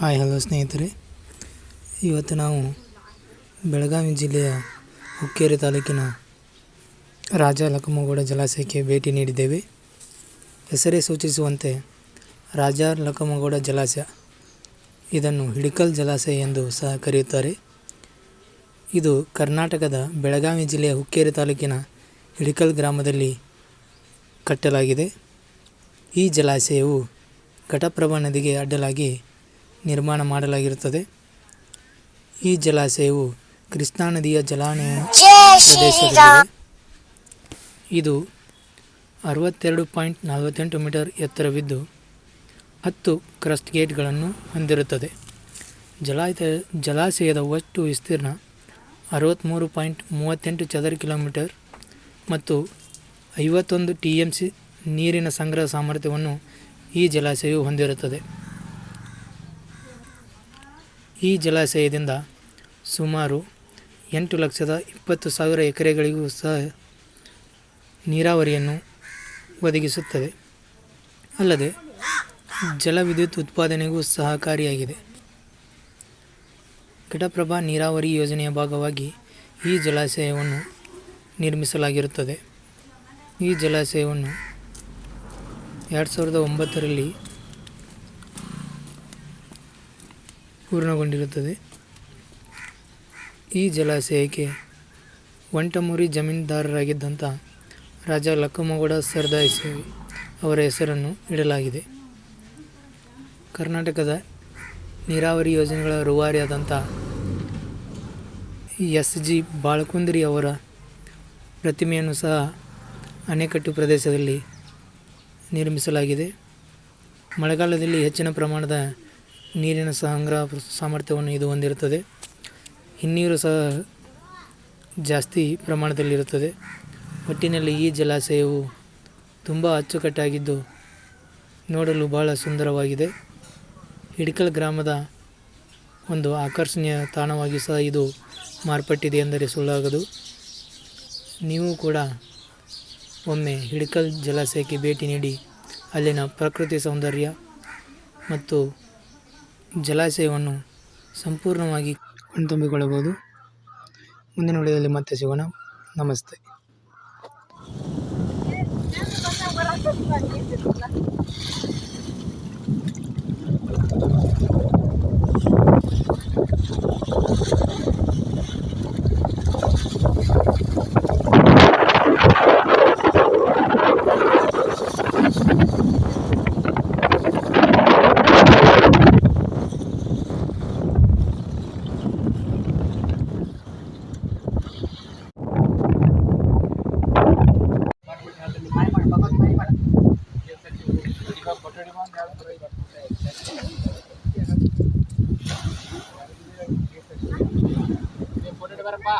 Hi, hello ಸ್ನೇಹಿತರೆ. ಇವತ್ತು ನಾವು ಬೆಳಗಾವಿ ಜಿಲ್ಲೆಯ ಹುಕ್ಕೇರಿ ತಾಲೂಕಿನ ರಾಜ ಲಕಮಗೌಡ ಜಲಾಶಯಕ್ಕೆ ಭೇಟಿ ನೀಡಿದ್ದೇವೆ. ಹೆಸರೇ ಸೂಚಿಸುವಂತೆ ರಾಜ ಲಕಮಗೌಡ ಜಲಾಶಯ ಇದನ್ನು ಹಿಡಿಕಲ್ ಜಲಾಶಯ ಎಂದು ಸಹ ಕರೆಯುತ್ತಾರೆ. ಇದು ಕರ್ನಾಟಕದ ಬೆಳಗಾವಿ ಜಿಲ್ಲೆಯ ಹುಕ್ಕೇರಿ ತಾಲೂಕಿನ ಹಿಡಿಕಲ್ ಗ್ರಾಮದಲ್ಲಿ ಕಟ್ಟಲಾಗಿದೆ. ಈ ಜಲಾಶಯವು ಘಟಪ್ರಭಾ ನದಿಗೆ ಅಡ್ಡಲಾಗಿ ನಿರ್ಮಾಣ ಮಾಡಲಾಗಿರುತ್ತದೆ. ಈ ಜಲಾಶಯವು ಕೃಷ್ಣಾ ನದಿಯ ಜಲಾನಯ ಪ್ರದೇಶದಲ್ಲಿದೆ. ಇದು ಅರವತ್ತೆರಡು ಪಾಯಿಂಟ್ ನಲವತ್ತೆಂಟು ಮೀಟರ್ ಎತ್ತರವಿದ್ದು ಹತ್ತು ಕ್ರಸ್ಟ್ ಗೇಟ್ಗಳನ್ನು ಹೊಂದಿರುತ್ತದೆ. ಜಲಾಶಯ ಜಲಾಶಯದ ಒಟ್ಟು ವಿಸ್ತೀರ್ಣ ಅರವತ್ತ್ಮೂರು ಪಾಯಿಂಟ್ ಮೂವತ್ತೆಂಟು ಚದರ ಕಿಲೋಮೀಟರ್ ಮತ್ತು ಐವತ್ತೊಂದು ಟಿ ಎಂ ಸಿ ನೀರಿನ ಸಂಗ್ರಹ ಸಾಮರ್ಥ್ಯವನ್ನು ಈ ಜಲಾಶಯವು ಹೊಂದಿರುತ್ತದೆ. ಈ ಜಲಾಶಯದಿಂದ ಸುಮಾರು ಎಂಟು ಲಕ್ಷದ ಇಪ್ಪತ್ತು ಸಾವಿರ ಎಕರೆಗಳಿಗೂ ಸಹ ನೀರಾವರಿಯನ್ನು ಒದಗಿಸುತ್ತದೆ. ಅಲ್ಲದೆ, ಜಲವಿದ್ಯುತ್ ಉತ್ಪಾದನೆಗೂ ಸಹಕಾರಿಯಾಗಿದೆ. ಘಟಪ್ರಭಾ ನೀರಾವರಿ ಯೋಜನೆಯ ಭಾಗವಾಗಿ ಈ ಜಲಾಶಯವನ್ನು ನಿರ್ಮಿಸಲಾಗಿರುತ್ತದೆ. ಈ ಜಲಾಶಯವನ್ನು ಎರಡು ಸಾವಿರದ ಒಂಬತ್ತರಲ್ಲಿ ಪೂರ್ಣಗೊಂಡಿರುತ್ತದೆ. ಈ ಜಲಾಶಯಕ್ಕೆ ವಂಟಮುರಿ ಜಮೀನ್ದಾರರಾಗಿದ್ದಂಥ ರಾಜ ಲಕ್ಕಮ್ಮಗೌಡ ಸರ್ದಾಯಿಸಿ ಅವರ ಹೆಸರನ್ನು ಇಡಲಾಗಿದೆ. ಕರ್ನಾಟಕದ ನೀರಾವರಿ ಯೋಜನೆಗಳ ರೂವಾರಿಯಾದಂಥ ಎಸ್ ಜಿ ಬಾಳಕುಂದ್ರಿ ಅವರ ಪ್ರತಿಮೆಯನ್ನು ಸಹ ಅಣೆಕಟ್ಟು ಪ್ರದೇಶದಲ್ಲಿ ನಿರ್ಮಿಸಲಾಗಿದೆ. ಮಳೆಗಾಲದಲ್ಲಿ ಹೆಚ್ಚಿನ ಪ್ರಮಾಣದ ನೀರಿನ ಸಂಗ್ರಹ ಸಾಮರ್ಥ್ಯವನ್ನು ಇದು ಹೊಂದಿರುತ್ತದೆ. ಹಿನ್ನೀರು ಸಹ ಜಾಸ್ತಿ ಪ್ರಮಾಣದಲ್ಲಿರುತ್ತದೆ. ಒಟ್ಟಿನಲ್ಲಿ ಈ ಜಲಾಶಯವು ತುಂಬ ಅಚ್ಚುಕಟ್ಟಾಗಿದ್ದು ನೋಡಲು ಬಹಳ ಸುಂದರವಾಗಿದೆ. ಹಿಡ್ಕಲ್ ಗ್ರಾಮದ ಒಂದು ಆಕರ್ಷಣೀಯ ತಾಣವಾಗಿ ಸಹ ಇದು ಮಾರ್ಪಟ್ಟಿದೆ ಎಂದರೆ ಸುಳ್ಳಾಗದು. ನೀವು ಕೂಡ ಒಮ್ಮೆ ಹಿಡ್ಕಲ್ ಜಲಾಶಯಕ್ಕೆ ಭೇಟಿ ನೀಡಿ, ಅಲ್ಲಿನ ಪ್ರಕೃತಿ ಸೌಂದರ್ಯ ಮತ್ತು ಜಲಾಶಯವನ್ನು ಸಂಪೂರ್ಣವಾಗಿ ಕಣ್ತುಂಬಿಕೊಳ್ಳಬಹುದು. ಮುಂದಿನ ವಿಡಿಯೋದಲ್ಲಿ ಮತ್ತೆ ಸಿಗೋಣ. ನಮಸ್ತೆ. போட்டுட்டு வரப்பா